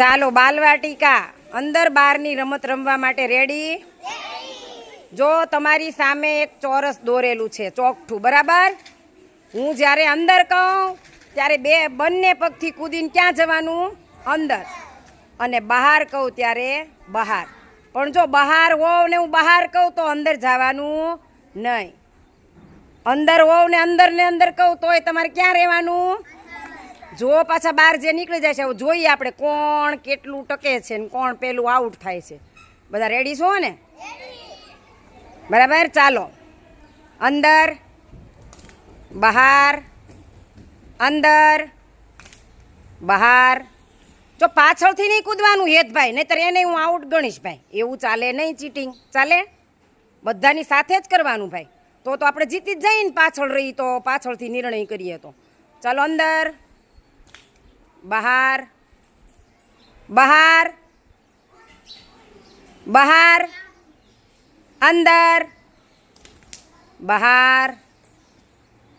ચાલો બાલવાટિકા અંદર બહારની રમત રમવા માટે રેડી જો તમારી સામે એક ચોરસ દોરેલું છે, ચોકઠું, બરાબર? હું જ્યારે અંદર કહું, ત્યારે બે બંને પગથી કૂદીને ક્યાં જવાનું? અંદર. અને બહાર કહું ત્યારે બહાર. પણ જો બહાર હોવ ને હું બહાર કહું તો અંદર જવાનું નહીં. અંદર હોવ ને અંદર ને અંદર કહું તોય તમારે ક્યાં રહેવાનું? જો પાછા બહાર જે નીકળી જાય છે જોઈએ આપણે કોણ કેટલું ટકે છે ને કોણ પેલું આઉટ થાય છે. બધા રેડી છો ને? બરાબર, ચાલો. અંદર, બહાર અંદર, બહાર. જો પાછળથી નહીં કૂદવાનું હેતભાઈ, નહીતર એને હું આઉટ ગણીશ ભાઈ. એવું ચાલે નહીં ચીટિંગ ચાલે? બધાની સાથે જ કરવાનું ભાઈ. તો તો આપણે જીતી જ જઈએ ને પાછળ રહી તો, પાછળથી નિર્ણય કરીએ તો. ચાલો, અંદર. બહાર. બહાર. બહાર. અંદર. બહાર.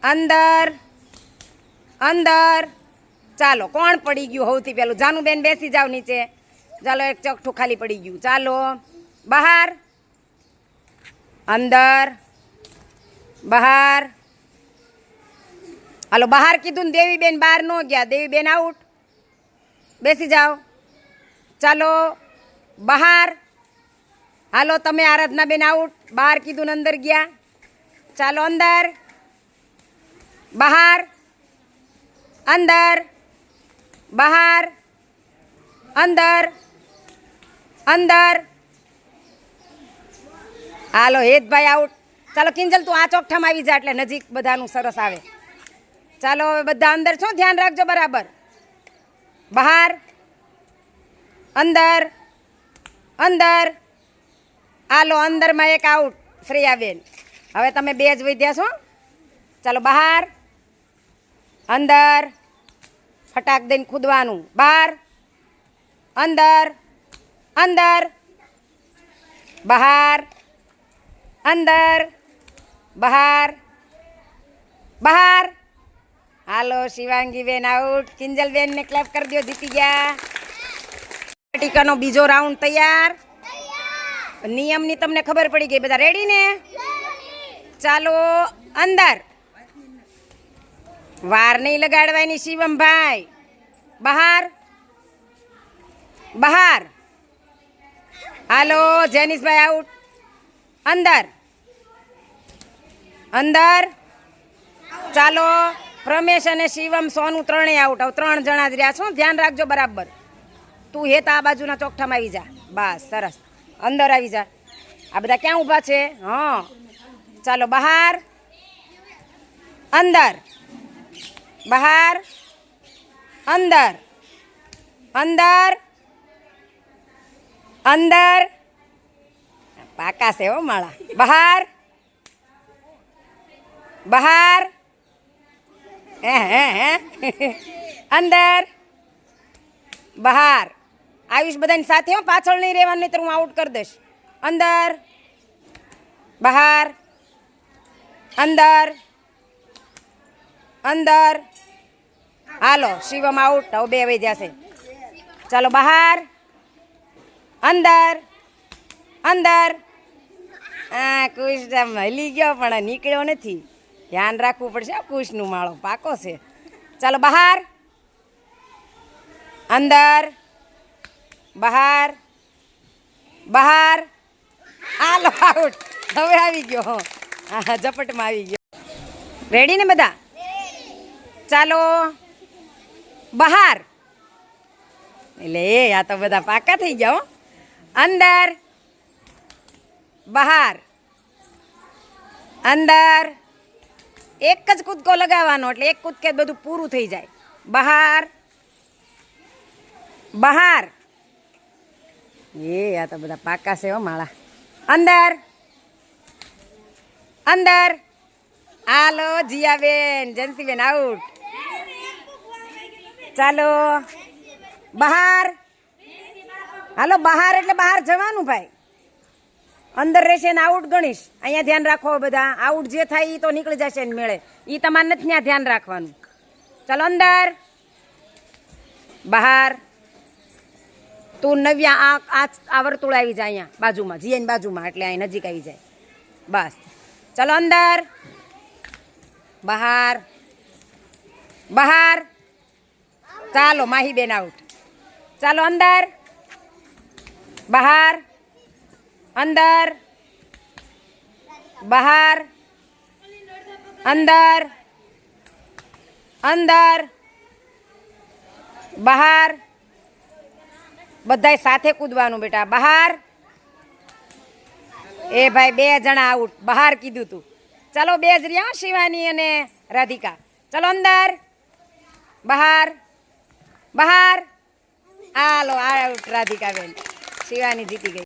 અંદર. અંદર. ચાલો, કોણ પડી ગયું સૌથી પહેલું જાનુબેન બેસી જાવ નીચે. ચાલો, એક ચકઠું ખાલી પડી ગયું. ચાલો, બહાર. અંદર. બહાર. હાલો, બહાર કીધું ને દેવીબેન બહાર ન ગયા. દેવીબેન આઉટ બેસી જાઓ. ચાલો, બહાર. હાલો, તમે આરાધનાબેન આઉટ. બહાર કીધું અંદર ગયા. ચાલો, અંદર. બહાર. અંદર. બહાર. અંદર. અંદર. હાલો, હેતભાઈ આઉટ. ચાલો, કિંજલ, તું આ ચોકઠામાં આવી જા એટલે નજીક બધાનું સરસ આવે. ચાલો, હવે બધા અંદર છો? ધ્યાન રાખજો બરાબર. બહાર, અંદર અંદર. આલો, અંદરમાં એક આઉટ શ્રેયાબેન હવે તમે બે જ વિદ્યા છો. ચાલો, બહાર, અંદર, ફટાક દઈને કૂદવાનું. બહાર, અંદર અંદર. બહાર અંદર. બહાર બહાર. હાલો, શિવાંગીબેન આઉટ કિંજલબેનને ક્લેપ કરી દો જીતી ગયા ટીકાનો બીજો રાઉન્ડ તૈયાર. નિયમની તમને ખબર પડી ગઈ, બધા રેડી ને? ચાલો, અંદર. વાર નહીં લગાડવાની, શિવમભાઈ. બહાર. બહાર. હાલો, જેનિસભાઈ આઉટ અંદર. અંદર. ચાલો. પ્રમેશ અને શિવમ સોનું ત્રણેય આઉટ આવ. ત્રણ જણા જ રહ્યા છો. ધ્યાન રાખજો બરાબર. તું હેત આ બાજુના ચોકઠામાં આવી જા. બસ, સરસ. અંદર આવી જા. આ બધા ક્યાં ઊભા છે? હા. ચાલો, બહાર. અંદર. બહાર. અંદર. અંદર. અંદર. પાકા છે હો માળા. બહાર. બહાર. હે હે હે? અંદર. બહાર. આવીશ બધાની સાથે, હો, પાછળ નહીં રહેવાનું નહીં તો હું આઉટ કરી દઈશ. અંદર. બહાર. અંદર. અંદર. હાલો, શિવમ આઉટ હવે બે વહી જશે. ચાલો, બહાર. અંદર. અંદર. હા કુશ હલી ગયો, પણ નીકળ્યો નથી. ધ્યાન રાખવું પડશે. આ કુશનું માળો પાકો છે. ચાલો બહાર. અંદર. બહાર. બહાર. હાલો આઉટ. હવે આવી ગયો, હા. ઝપટમાં આવી ગયો. રેડી ને બધા? ચાલો. બહાર. એટલે એ, આ તો બધા પાકા થઈ ગયા, હો. અંદર. બહાર. અંદર. એક જ કૂદકો લગાવવાનો એટલે એક કૂદકે બધું પૂરું થઈ જાય. બહાર. બહાર. એ, આ તો બધા પાકા છે હો માળા. અંદર. અંદર. હાલો, જીયાબેન, જયંતિબેન આઉટ ચાલો. બહાર. હાલો, બહાર એટલે બહાર જવાનું ભાઈ. અંદર રહેશે ને આઉટ ગણીશ. અહીંયા ધ્યાન રાખો બધા. આઉટ જે થાય એ તો નીકળી જશે ને મેળે. એ તમારે નથી ત્યાં ધ્યાન રાખવાનું. ચાલો અંદર. બહાર. તું નવ્યા આ આ વર્તુળ આવી જાય અહીંયા, બાજુમાં. જીએન બાજુમાં, એટલે અહીં નજીક આવી જાય. બસ. ચલો અંદર. બહાર. બહાર. ચાલો, માહીબેન આઉટ ચાલો અંદર. બહાર. અંદર, બહાર, અંદર અંદર, બહાર. બધાય સાથે કૂદવાનું બેટા, બહાર. એ ભાઈ બે જણા આઉટ બહાર કીધું તું. ચાલો બે જ રહ્યા શિવાની અને રાધિકા. ચલો અંદર, બહાર બહાર. હાલો આઉટ રાધિકા બેન શિવાની જીતી ગઈ.